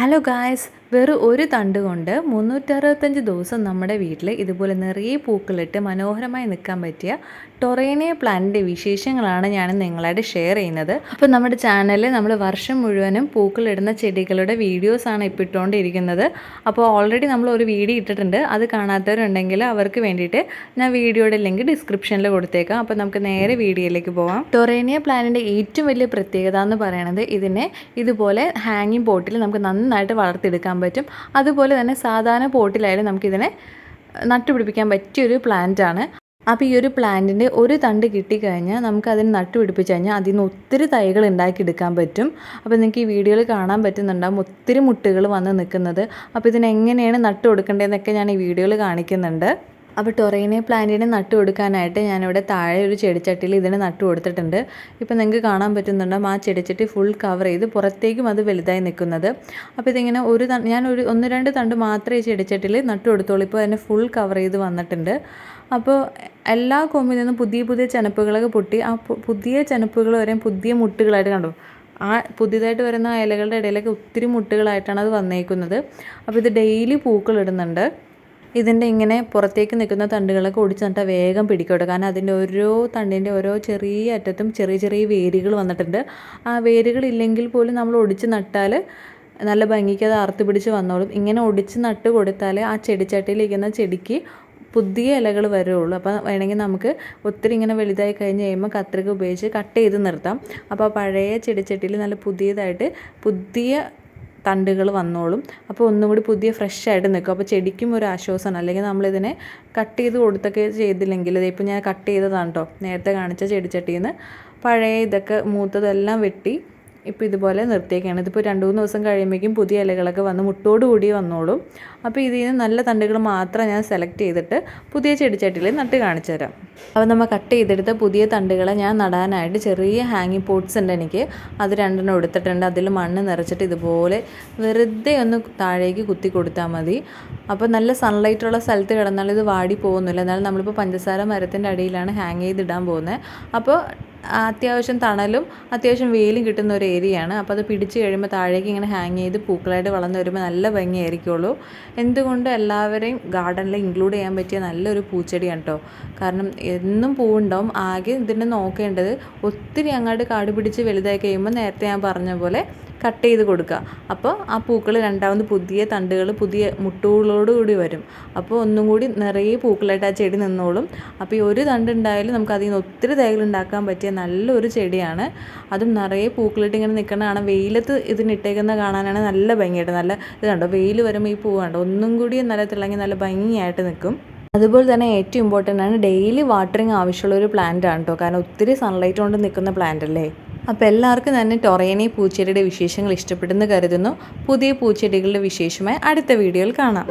Hello guys വെറും ഒരു തണ്ട് കൊണ്ട് മുന്നൂറ്ററുപത്തഞ്ച് ദിവസം നമ്മുടെ വീട്ടിൽ ഇതുപോലെ നിറയെ പൂക്കളിട്ട് മനോഹരമായി നിൽക്കാൻ പറ്റിയ ടൊറേനിയ പ്ലാന്റിന്റെ വിശേഷങ്ങളാണ് ഞാൻ നിങ്ങളായിട്ട് ഷെയർ ചെയ്യുന്നത്. അപ്പോൾ നമ്മുടെ ചാനലിൽ നമ്മൾ വർഷം മുഴുവനും പൂക്കളിടുന്ന ചെടികളുടെ വീഡിയോസാണ് ഇപ്പോൾ ഇട്ടുകൊണ്ടിരിക്കുന്നത്. അപ്പോൾ ഓൾറെഡി നമ്മൾ ഒരു വീഡിയോ ഇട്ടിട്ടുണ്ട്. അത് കാണാത്തവരുണ്ടെങ്കിൽ അവർക്ക് വേണ്ടിയിട്ട് ഞാൻ വീഡിയോയുടെ ലിങ്ക് ഡിസ്ക്രിപ്ഷനിൽ കൊടുത്തേക്കാം. അപ്പോൾ നമുക്ക് നേരെ വീഡിയോയിലേക്ക് പോകാം ടൊറേനിയ പ്ലാന്റിന്റെ ഏറ്റവും വലിയ പ്രത്യേകത എന്ന് പറയുന്നത് ഇതിനെ ഇതുപോലെ ഹാങ്ങിങ് പോട്ടിൽ നമുക്ക് നന്നായിട്ട് വളർത്തിയെടുക്കാൻ പറ്റും. അതുപോലെ തന്നെ സാധാരണ പോട്ടിലായാലും നമുക്കിതിനെ നട്ടുപിടിപ്പിക്കാൻ പറ്റിയൊരു പ്ലാന്റ് ആണ് അപ്പോൾ ഈ ഒരു പ്ലാന്റിന്റെ ഒരു തണ്ട് കിട്ടിക്കഴിഞ്ഞാൽ നമുക്ക് അതിന് നട്ടുപിടിപ്പിച്ച് കഴിഞ്ഞാൽ അതിൽ നിന്ന് ഒത്തിരി തൈകൾ ഉണ്ടാക്കിയെടുക്കാൻ പറ്റും. അപ്പോൾ നിങ്ങൾക്ക് ഈ വീഡിയോയിൽ കാണാൻ പറ്റുന്നുണ്ടാകും ഒത്തിരി മുട്ടുകൾ വന്ന് നിൽക്കുന്നത്. അപ്പോൾ ഇതിനെങ്ങനെയാണ് നട്ടു കൊടുക്കേണ്ടതെന്നൊക്കെ ഞാൻ ഈ വീഡിയോയിൽ കാണിക്കുന്നുണ്ട്. അപ്പോൾ ടൊറൈനെ പ്ലാന്റിനെ നട്ടു കൊടുക്കാനായിട്ട് ഞാനിവിടെ താഴെ ഒരു ചെടിച്ചട്ടിയിൽ ഇതിനെ നട്ടു കൊടുത്തിട്ടുണ്ട്. ഇപ്പോൾ നിങ്ങൾക്ക് കാണാൻ പറ്റുന്നുണ്ടോ ആ ചെടിച്ചട്ടി ഫുൾ കവർ ചെയ്ത് പുറത്തേക്കും അത് വലുതായി നിൽക്കുന്നത്. അപ്പോൾ ഇതിങ്ങനെ ഒരു ഞാൻ ഒരു ഒന്ന് രണ്ട് തണ്ട് മാത്രമേ ഈ ചെടിച്ചട്ടിയിൽ നട്ടു കൊടുത്തോളൂ ഇപ്പോൾ അതിനെ ഫുൾ കവർ ചെയ്ത് വന്നിട്ടുണ്ട്. അപ്പോൾ എല്ലാ കൊമ്പിൽ നിന്നും പുതിയ പുതിയ ചെനപ്പുകളൊക്കെ പൊട്ടി ആ പുതിയ ചെനപ്പുകൾ വരെയും പുതിയ മുട്ടുകളായിട്ട് കണ്ടു? ആ പുതിയതായിട്ട് വരുന്ന ഇലകളുടെ ഇടയിലൊക്കെ ഒത്തിരി മുട്ടുകളായിട്ടാണ് അത് വന്നേക്കുന്നത്. അപ്പോൾ ഇത് ഡെയിലി പൂക്കൾ ഇടുന്നുണ്ട്. ഇതിന്റെ ഇങ്ങനെ പുറത്തേക്ക് നിൽക്കുന്ന തണ്ടുകളൊക്കെ ഒടിച്ച് നട്ടാൽ വേഗം പിടിക്കട്ടെ കാരണം അതിന്റെ ഓരോ തണ്ടിന്റെ ഓരോ ചെറിയ അറ്റത്തും ചെറിയ ചെറിയ വേരുകൾ വന്നിട്ടുണ്ട്. ആ വേരുകൾ ഇല്ലെങ്കിൽ പോലും നമ്മൾ ഒടിച്ച് നട്ടാൽ നല്ല ഭംഗിക്ക് അത് അറുത്ത് പിടിച്ച് വന്നോളും. ഇങ്ങനെ ഒടിച്ച് നട്ട് കൊടുത്താൽ ആ ചെടിച്ചട്ടിയിലിരിക്കുന്ന ചെടിക്ക് പുതിയ ഇലകൾ വരുള്ളൂ. അപ്പോൾ വേണമെങ്കിൽ നമുക്ക് ഒത്തിരി ഇങ്ങനെ വലുതായി കഴിഞ്ഞ് കഴിയുമ്പോൾ കത്രിക ഉപയോഗിച്ച് കട്ട് ചെയ്ത് നിർത്താം. അപ്പോൾ പഴയ ചെടിച്ചട്ടിയിൽ നല്ല പുതിയതായിട്ട് പുതിയ തണ്ടുകൾ വന്നോളും. അപ്പോൾ ഒന്നും കൂടി പുതിയ ഫ്രഷ് ആയിട്ട് നിൽക്കും. അപ്പോൾ ചെടിക്കും ഒരു ആശ്വാസമാണ്. അല്ലെങ്കിൽ നമ്മളിതിനെ കട്ട് ചെയ്ത് കൊടുത്തൊക്കെ ചെയ്തില്ലെങ്കിൽ ഇതിപ്പോൾ ഞാൻ കട്ട് ചെയ്തതാണ് കേട്ടോ നേരത്തെ കാണിച്ച ചെടിച്ചട്ടിയിൽ നിന്ന് പഴയ ഇതൊക്കെ മൂത്തതെല്ലാം വെട്ടി ഇപ്പോൾ ഇതുപോലെ നിർത്തിയേക്കാണ്. ഇതിപ്പോൾ രണ്ട് മൂന്ന് ദിവസം കഴിയുമ്പോഴേക്കും പുതിയ ഇലകളൊക്കെ വന്ന് മുട്ടോട് കൂടി വന്നോളും. അപ്പോൾ ഇതിൽ നിന്ന് നല്ല തണ്ടുകൾ മാത്രം ഞാൻ സെലക്ട് ചെയ്തിട്ട് പുതിയ ചെടിച്ചട്ടിയിൽ നട്ട് കാണിച്ചു തരാം. അപ്പോൾ നമ്മൾ കട്ട് ചെയ്തെടുത്ത പുതിയ തണ്ടുകളെ ഞാൻ നടാനായിട്ട് ചെറിയ ഹാങ്ങിങ് പോട്ട്സ് ഉണ്ട് എനിക്ക്. അത് രണ്ടെണ്ണം എടുത്തിട്ടുണ്ട്. അതിൽ മണ്ണ് നിറച്ചിട്ട് ഇതുപോലെ വെറുതെ ഒന്ന് താഴേക്ക് കുത്തി കൊടുത്താൽ മതി. അപ്പോൾ നല്ല സൺലൈറ്റുള്ള സ്ഥലത്ത് കിടന്നാൽ ഇത് വാടി പോകുന്നില്ല. എന്നാലും നമ്മളിപ്പോൾ പഞ്ചസാര മരത്തിന്റെ അടിയിലാണ് ഹാങ് ചെയ്തിടാൻ പോകുന്നത്. അപ്പോൾ അത്യാവശ്യം തണലും അത്യാവശ്യം വെയിലും കിട്ടുന്ന ഒരു ഏരിയയാണ്. അപ്പോൾ അത് പിടിച്ച് കഴിയുമ്പോൾ താഴേക്ക് ഇങ്ങനെ ഹാങ് ചെയ്ത് പൂക്കളായിട്ട് വളർന്നു വരുമ്പോൾ നല്ല ഭംഗിയായിരിക്കുള്ളൂ. എന്തുകൊണ്ട് എല്ലാവരെയും ഗാർഡനിൽ ഇൻക്ലൂഡ് ചെയ്യാൻ പറ്റിയ നല്ലൊരു പൂച്ചെടിയാണ് കേട്ടോ കാരണം എന്നും പൂവുണ്ടാവും. ആകെ ഇതിനെ നോക്കേണ്ടത് ഒത്തിരി അങ്ങോട്ട് കാട് പിടിച്ച് വലുതായി കഴിയുമ്പോൾ നേരത്തെ ഞാൻ പറഞ്ഞ പോലെ കട്ട് ചെയ്ത് കൊടുക്കുക. അപ്പോൾ ആ പൂക്കൾ രണ്ടാമത് പുതിയ തണ്ടുകൾ പുതിയ മുട്ടുകളോടുകൂടി വരും. അപ്പോൾ ഒന്നും കൂടി നിറയെ പൂക്കളായിട്ട് ആ ചെടി നിന്നോളും. അപ്പോൾ ഈ ഒരു തണ്ട് ഉണ്ടായാലും നമുക്ക് അതിൽ നിന്ന് ഒത്തിരി തൈകൾ ഉണ്ടാക്കാൻ പറ്റിയ നല്ലൊരു ചെടിയാണ്. അതും നിറയെ പൂക്കളിട്ട് ഇങ്ങനെ നിൽക്കണ കാണാൻ വെയിലത്ത് ഇതിനിട്ടേക്കുന്ന കാണാനാണ് നല്ല ഭംഗിയായിട്ട് നല്ല ഇത് കണ്ടോ? വെയിൽ വരുമ്പോൾ ഈ പൂ കണ്ടോ? ഒന്നും കൂടി നല്ല തിളങ്ങി നല്ല ഭംഗിയായിട്ട് നിൽക്കും. അതുപോലെ തന്നെ ഏറ്റവും ഇമ്പോർട്ടന്റ് ആണ് ഡെയിലി വാട്ടറിങ് ആവശ്യമുള്ള ഒരു പ്ലാന്റ് ആണ് കേട്ടോ കാരണം ഒത്തിരി സൺലൈറ്റ് കൊണ്ട് നിൽക്കുന്ന പ്ലാന്റ് അല്ലേ? അപ്പോൾ എല്ലാവർക്കും തന്നെ ടൊറേനി പൂച്ചെടിയുടെ വിശേഷങ്ങൾ ഇഷ്ടപ്പെടുന്നു കരുതുന്നു. പുതിയ പൂച്ചെടികളുടെ വിശേഷമായി അടുത്ത വീഡിയോയിൽ കാണാം.